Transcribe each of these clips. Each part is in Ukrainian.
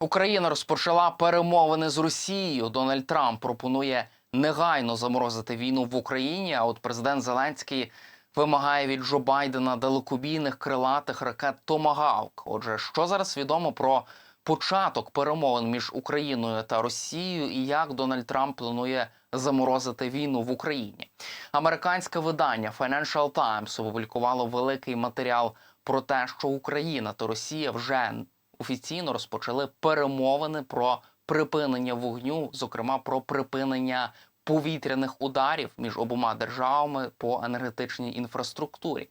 Україна розпочала перемовини з Росією. Дональд Трамп пропонує негайно заморозити війну в Україні. А от президент Зеленський вимагає від Джо Байдена далекобійних крилатих ракет Томагавк. Отже, що зараз відомо про початок перемовин між Україною та Росією, і як Дональд Трамп планує заморозити війну в Україні? Американське видання Financial Times опублікувало великий матеріал про те, що Україна та Росія вже офіційно розпочали перемовини про припинення вогню, зокрема про припинення повітряних ударів між обома державами по енергетичній інфраструктурі.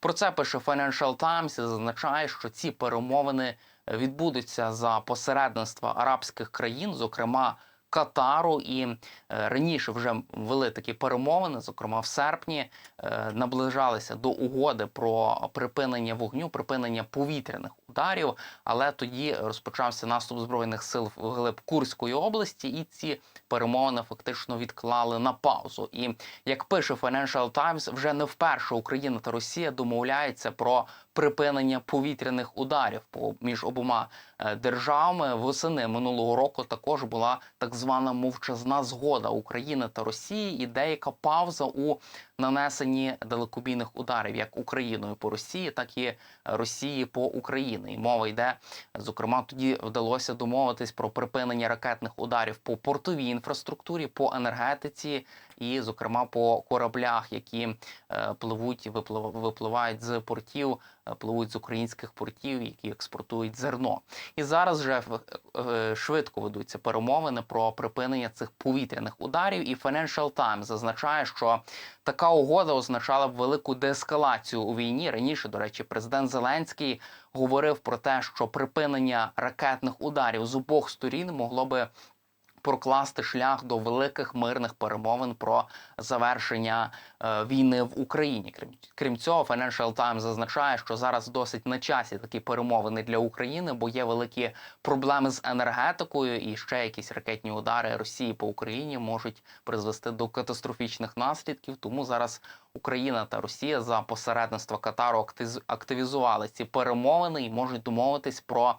Про це пише Financial Times і зазначає, що ці перемовини відбудуться за посередництва арабських країн, зокрема. Катару і е, раніше вже вели такі перемовини, зокрема в серпні, е, наближалися до угоди про припинення вогню, припинення повітряних ударів. Але тоді розпочався наступ збройних сил в глиб Курської області, і ці перемовини фактично відклали на паузу. І як пише Financial Times, вже не вперше Україна та Росія домовляються про припинення повітряних ударів між обома е, державами. Восени минулого року також була так звана мовчазна згода України та Росії і деяка пауза у нанесенні далекобійних ударів як Україною по Росії, так і Росії по Україні. І мова йде зокрема. Тоді вдалося домовитись про припинення ракетних ударів по портовій інфраструктурі, по енергетиці і, зокрема, по кораблях, які е, пливуть і виплив- випливають з портів, е, пливуть з українських портів, які експортують зерно. І зараз вже е, швидко ведуться перемовини про припинення цих повітряних ударів. І Financial Times зазначає, що така угода означала б велику деескалацію у війні. Раніше, до речі, президент Зеленський говорив про те, що припинення ракетних ударів з обох сторін могло би прокласти шлях до великих мирних перемовин про завершення е, війни в Україні. Крім крім цього, Financial Times зазначає, що зараз досить на часі такі перемовини для України, бо є великі проблеми з енергетикою, і ще якісь ракетні удари Росії по Україні можуть призвести до катастрофічних наслідків. Тому зараз Україна та Росія за посередництва Катару активізували ці перемовини і можуть домовитись про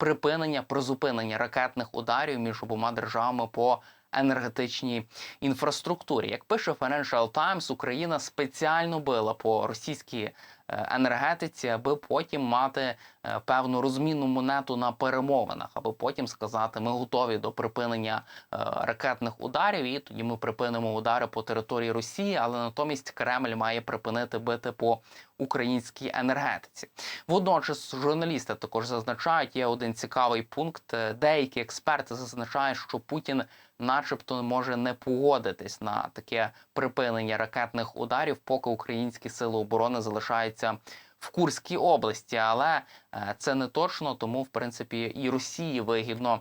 припинення призупинення ракетних ударів між обома державами по енергетичній інфраструктурі. Як пише Financial Times, Україна спеціально била по російській е, енергетиці, аби потім мати е, певну розмінну монету на перемовинах, аби потім сказати, ми готові до припинення е, ракетних ударів, і тоді ми припинимо удари по території Росії, але натомість Кремль має припинити бити по українській енергетиці. Водночас журналісти також зазначають, є один цікавий пункт. Е, Деякі експерти зазначають, що Путін, начебто, може не погодитись на таке припинення ракетних ударів, поки українські сили оборони залишаються. В Курській області, але е, це не точно, тому в принципі і Росії вигідно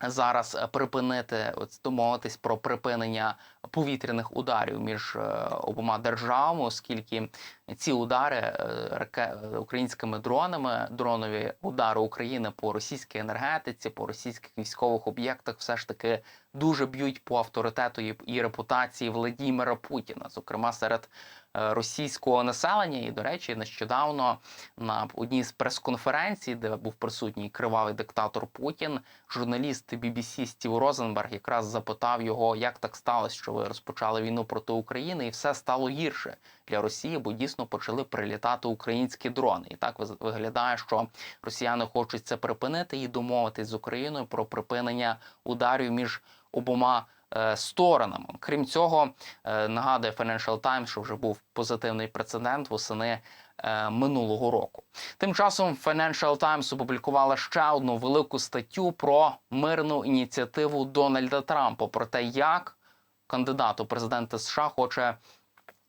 зараз припинити домовитись про припинення повітряних ударів між е, обома державами, оскільки ці удари е, українськими дронами, дронові удари України по російській енергетиці, по російських військових об'єктах, все ж таки дуже б'ють по авторитету і, репутації Владімира Путіна, зокрема серед е, російського населення. І, до речі, нещодавно на одній з прес-конференцій, де був присутній кривавий диктатор Путін, журналіст BBC Стів Розенберг якраз запитав його, як так сталося, що ви розпочали війну проти України, і все стало гірше для Росії, бо дійсно почали прилітати українські дрони. І так виглядає, що росіяни хочуть це припинити і домовитись з Україною про припинення ударів між обома. е, Сторонами, крім цього, е, нагадує Financial Times, що вже був позитивний прецедент восени е, минулого року. Тим часом Financial Times опублікувала ще одну велику статтю про мирну ініціативу Дональда Трампа про те, як кандидат у президенти США хоче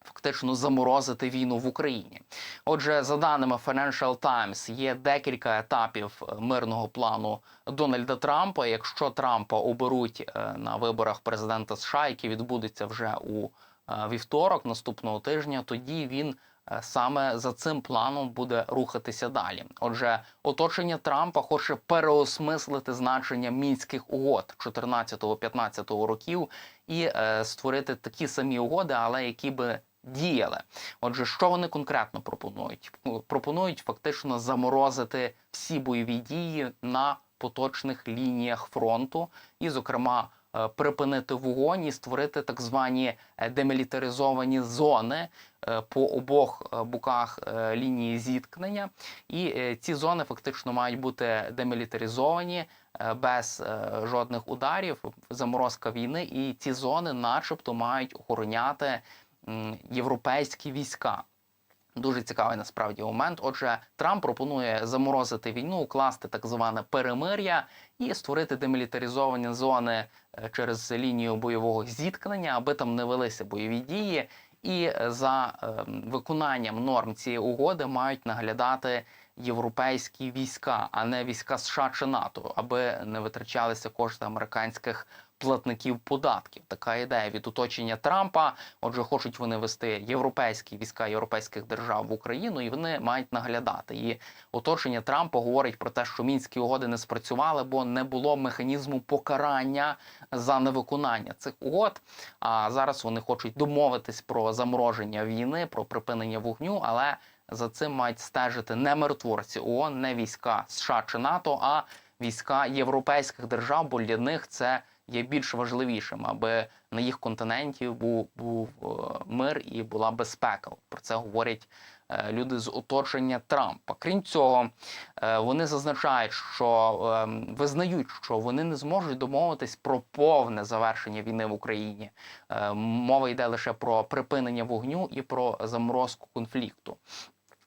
фактично заморозити війну в Україні. Отже, за даними Financial Times, є декілька етапів е, мирного плану Дональда Трампа. Якщо Трампа оберуть е, на виборах президента США, які відбудуться вже у е, вівторок наступного тижня, тоді він саме за цим планом буде рухатися далі. Отже, оточення Трампа хоче переосмислити значення мінських угод 14-15 років і е, створити такі самі угоди, але які би діяли. Отже, що вони конкретно пропонують? Пропонують фактично заморозити всі бойові дії на поточних лініях фронту, і, зокрема, е, припинити вогонь і створити так звані е, демілітаризовані зони е, по обох боках лінії зіткнення. І ці зони фактично мають бути демілітаризовані без жодних ударів, заморозка війни, і ці зони, начебто, мають охороняти європейські війська. Дуже цікавий насправді момент. Отже, Трамп пропонує заморозити війну, укласти так зване перемир'я і створити демілітаризовані зони е, через лінію бойового зіткнення, аби там не велися бойові дії. І е, за е, виконанням норм цієї угоди мають наглядати європейські війська, а не війська США чи НАТО, аби не витрачалися кошти американських платників податків. Така ідея від оточення Трампа. Отже, хочуть вони вести європейські війська європейських держав в Україну, і вони мають наглядати. І оточення Трампа говорить про те, що мінські угоди не спрацювали, бо не було механізму покарання за невиконання цих угод. А зараз вони хочуть домовитись про замороження війни, про припинення вогню, але за цим мають стежити не миротворці ООН, не війська США чи НАТО, а війська європейських держав, бо для них це є більш важливішим, аби на їх континенті був, був е, мир і була безпека. Про це говорять е, люди з оточення Трампа. Крім цього, е, вони зазначають, що е, визнають, що вони не зможуть домовитись про повне завершення війни в Україні. Мова йде лише про припинення вогню і про заморозку конфлікту.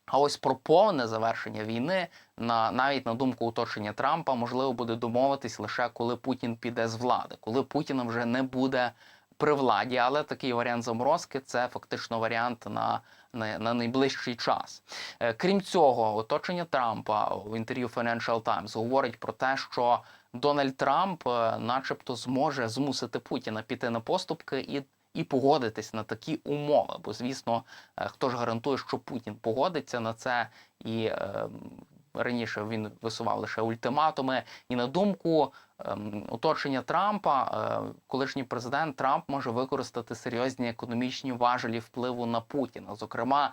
А ось про повне завершення війни, на навіть на думку оточення Трампа, можливо буде домовитись лише коли Путін піде з влади, коли Путіна вже не буде при владі. Але такий варіант заморозки це фактично варіант на, на, на найближчий час. Е, Крім цього, оточення Трампа в інтерв'ю Financial Times говорить про те, що Дональд Трамп, е, начебто, зможе змусити Путіна піти на поступки і і погодитись на такі умови. Бо, звісно, е, хто ж гарантує, що Путін погодиться на це і. Раніше він висував лише ультиматуми, і на думку ем, оточення Трампа, е, колишній президент Трамп може використати серйозні економічні важелі впливу на Путіна, зокрема,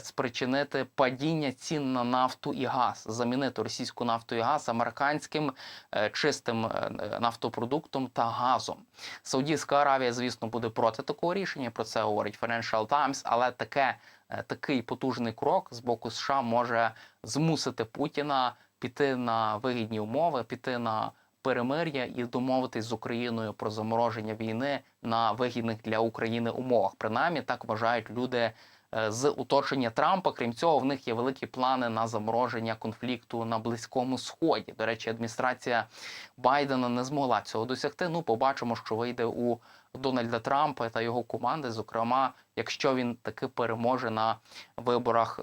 спричинити падіння цін на нафту і газ, замінити російську нафту і газ американським е, чистим е, нафтопродуктом та газом. Саудівська Аравія, звісно, буде проти такого рішення. Про це говорить Financial Times, але таке. е, Такий потужний крок з боку США може змусити Путіна піти на вигідні умови, піти на перемир'я і домовитись з Україною про замороження війни на вигідних для України умовах. Принаймні так вважають люди е, з оточення Трампа. Крім цього, в них є великі плани на замороження конфлікту на близькому сході. До речі, адміністрація Байдена не змогла цього досягти. Ну, побачимо, що вийде у Дональда Трампа та його команди, зокрема, якщо він таки переможе на виборах.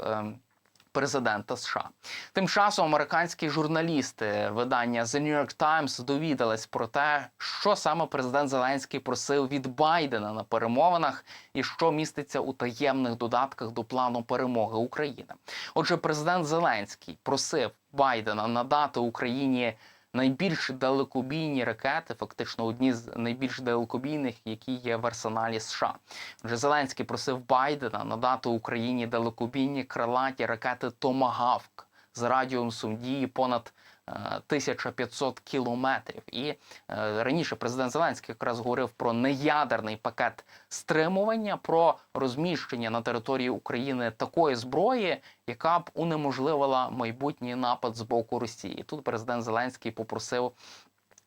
Президента США тим часом американські журналісти видання The New York Times довідались про те, що саме президент Зеленський просив від Байдена на перемовинах, і що міститься у таємних додатках до плану перемоги України. Отже, президент Зеленський просив Байдена надати Україні найбільш далекобійні ракети, фактично одні з найбільш далекобійних, які є в арсеналі США. Вже Зеленський просив Байдена надати Україні далекобійні крилаті ракети Томагавк з радіусом дії понад 1500 кілометрів. І е, раніше президент Зеленський якраз говорив про неядерний пакет стримування, про розміщення на території України такої зброї, яка б унеможливила майбутній напад з боку Росії. Тут президент Зеленський попросив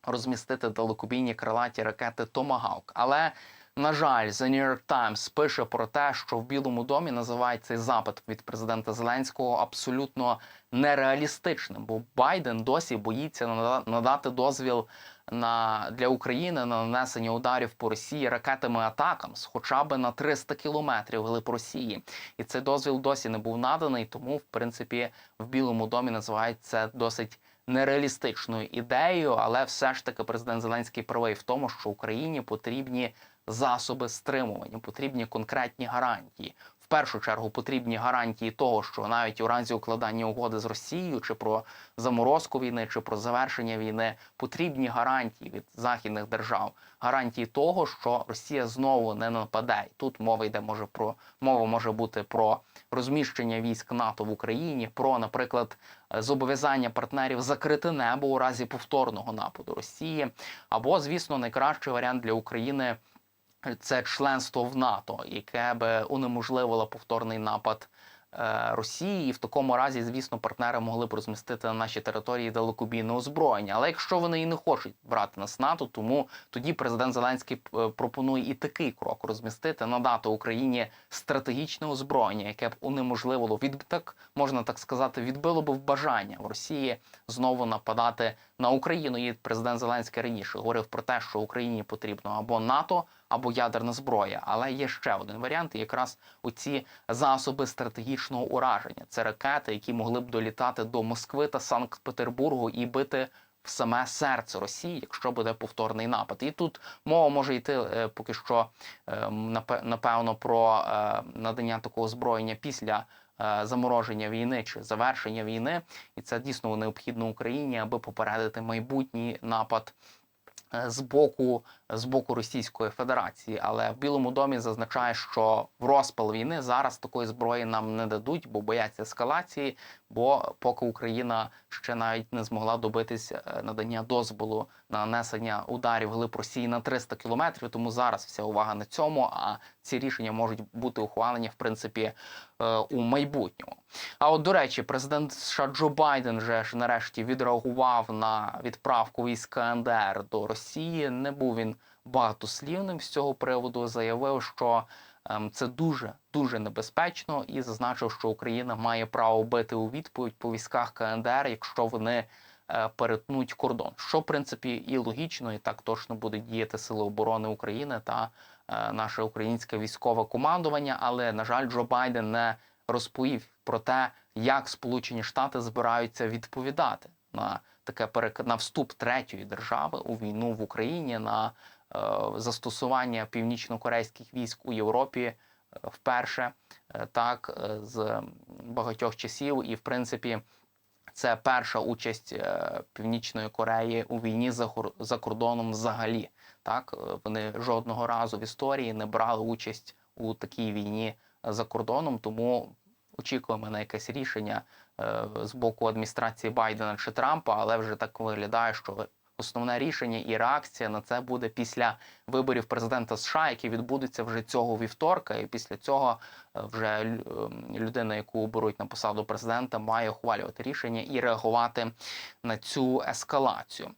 розмістити далекобійні крилаті ракети Томагавк. Але на жаль, The New York Times пише про те, що в Білому домі називають цей запит від президента Зеленського абсолютно нереалістичним, бо Байден досі боїться нада- надати дозвіл на для України на нанесення ударів по Росії ракетами атакам з хоча б на 300 кілометрів глиб Росії, і цей дозвіл досі не був наданий. Тому, в принципі, в Білому домі називають це досить нереалістичною ідеєю, але все ж таки президент Зеленський правий в тому, що Україні потрібні засоби стримування, потрібні конкретні гарантії. В першу чергу потрібні гарантії того, що навіть у разі укладання угоди з Росією, чи про заморозку війни, чи про завершення війни, потрібні гарантії від західних держав, гарантії того, що Росія знову не нападе. І Тут мова йде може про мова може бути про розміщення військ НАТО в Україні, про, наприклад, зобов'язання партнерів закрити небо у разі повторного нападу Росії, або, звісно, найкращий варіант для України це членство в НАТО, яке би унеможливило повторний напад е, Росії, і в такому разі, звісно, партнери могли б розмістити на нашій території далекобійне озброєння. Але якщо вони і не хочуть брати нас НАТО, тому тоді президент Зеленський е, пропонує і такий крок розмістити, надати Україні стратегічне озброєння, яке б унеможливило від так, можна так сказати, відбило б бажання в Росії знову нападати на Україну. І президент Зеленський раніше говорив про те, що Україні потрібно або НАТО, або ядерна зброя. Але є ще один варіант, якраз оці засоби стратегічного ураження. Це ракети, які могли б долітати до Москви та Санкт-Петербургу і бити в саме серце Росії, якщо буде повторний напад. І тут мова може йти е, поки що е, напевно про е, надання такого озброєння після. Е, Замороження війни чи завершення війни, і це дійсно необхідно Україні, аби попередити майбутній напад е, з боку з боку Російської Федерації. Але в Білому домі зазначає, що в розпал війни зараз такої зброї нам не дадуть, бо бояться ескалації. Бо поки Україна ще навіть не змогла добитись е, надання дозволу на нанесення ударів глиб Росії на 300 кілометрів, тому зараз вся увага на цьому. А ці рішення можуть бути ухвалені в принципі е, у майбутньому. А от до речі, президент США Джо Байден вже ж нарешті відреагував на відправку військ КНДР до Росії. Не був він багатослівним з цього приводу. Заявив, що ем, це дуже дуже небезпечно, і зазначив, що Україна має право бити у відповідь по військах КНДР, якщо вони е, перетнуть кордон. Що в принципі і логічно, і так точно будуть діяти сили оборони України та наше українське військове командування. Але на жаль, Джо Байден не розповів про те, як Сполучені Штати збираються відповідати на таке перек... на вступ третьої держави у війну в Україні на е, застосування північно-корейських військ у Європі е, вперше е, так е, з багатьох часів, і в принципі. Це перша участь е, Північної Кореї у війні за кордоном взагалі. Так Е, вони жодного разу в історії не брали участь у такій війні е, за кордоном, тому очікуємо на якесь рішення е, з боку адміністрації Байдена чи Трампа, але вже так виглядає, що основне рішення і реакція на це буде після виборів президента США, які відбудуться вже цього вівторка. І після цього вже ем, людина, яку оберуть на посаду президента, має ухвалювати рішення і реагувати на цю ескалацію.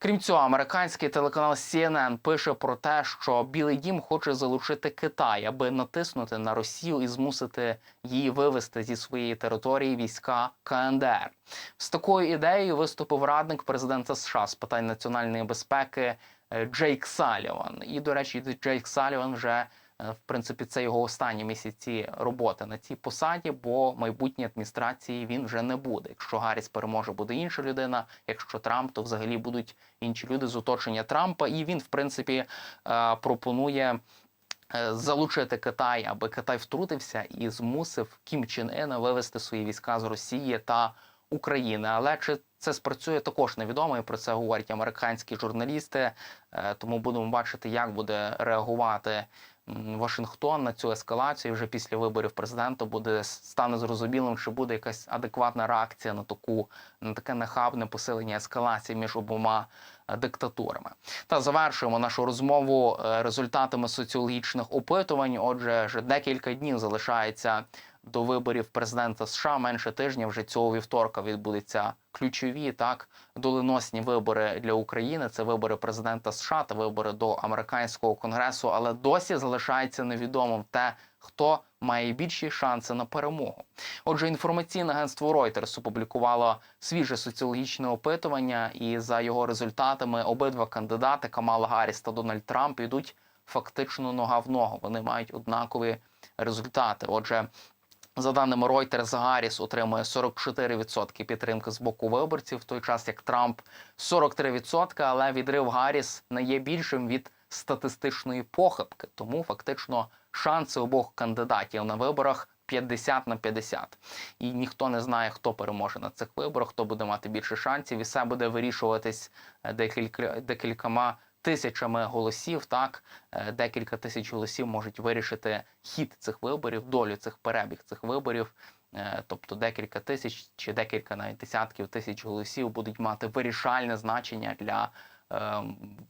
Крім цього, американський телеканал CNN пише про те, що Білий Дім хоче залучити Китай, аби натиснути на Росію і змусити її вивести зі своєї території війська КНДР. З такою ідеєю виступив радник президента США з питань національної безпеки е, Джейк Саліван. І, до речі, Джейк Саліван вже в принципі це його останні місяці роботи на цій посаді, бо майбутній адміністрації він вже не буде. Якщо Гарріс переможе, буде інша людина. Якщо Трамп, то взагалі будуть інші люди з оточення Трампа. І він, в принципі, е, пропонує. е, Залучити Китай, аби Китай втрутився і змусив Кім Чен Ына вивести свої війська з Росії та України. Але чи це спрацює також невідомо, і про це говорять американські журналісти. Е, Тому будемо бачити, як буде реагувати Вашингтон на цю ескалацію. Вже після виборів президента буде стане зрозумілим, чи буде якась адекватна реакція на таку на таке нахабне посилення ескалації між обома е, диктатурами. Та завершуємо нашу розмову е, результатами соціологічних опитувань. Отже, вже декілька днів залишається до виборів президента США. Менше тижня вже цього вівторка відбудуться ключові так доленосні вибори для України. Це вибори президента США та вибори до американського конгресу. Але досі залишається невідомим те, хто має більші шанси на перемогу. Отже, інформаційне агентство Reuters опублікувало свіже соціологічне опитування, і за його результатами обидва кандидати Камала Гарріс та Дональд Трамп йдуть фактично нога в ногу. Вони мають однакові результати. Отже. За даними Reuters, Гарріс отримує 44% підтримки з боку виборців, в той час як Трамп 43%, але відрив Гарріс не є більшим від статистичної похибки. Тому фактично шанси обох кандидатів на виборах 50 на 50. І ніхто не знає, хто переможе на цих виборах, хто буде мати більше шансів, і все буде вирішуватись е, декілька, декількома тисячами голосів. Так, е, декілька тисяч голосів можуть вирішити хід цих виборів, долю цих перебіг цих виборів. Е, Тобто декілька тисяч чи декілька навіть десятків тисяч голосів будуть мати вирішальне значення для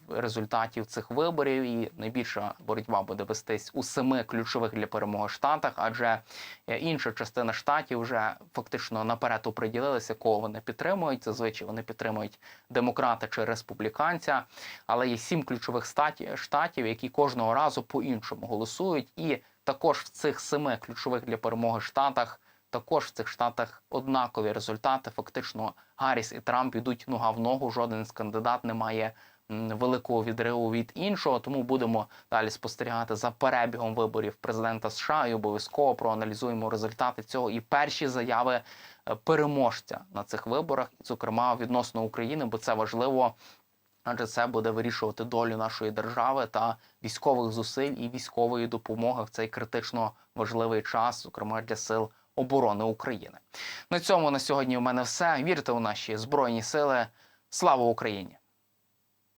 результатів цих виборів. І найбільша боротьба буде вестись у семи ключових для перемоги штатах, адже е, інша частина штатів вже фактично наперед оприділилися, кого вони підтримують. Зазвичай вони підтримують демократа чи республіканця, але є сім ключових штатів, які кожного разу по-іншому голосують. І також в цих семи ключових для перемоги штатах. Також в цих штатах однакові результати. Фактично, Гарріс і Трамп йдуть нога в ногу. Жоден з кандидат не має великого відриву від іншого. Тому будемо далі спостерігати за перебігом виборів президента США і обов'язково проаналізуємо результати цього і перші заяви е, переможця на цих виборах, зокрема відносно України, бо це важливо. Адже це буде вирішувати долю нашої держави та військових зусиль і військової допомоги в цей критично важливий час, зокрема для сил оборони України. На цьому на сьогодні у мене все. Вірте у наші збройні сили. Слава Україні!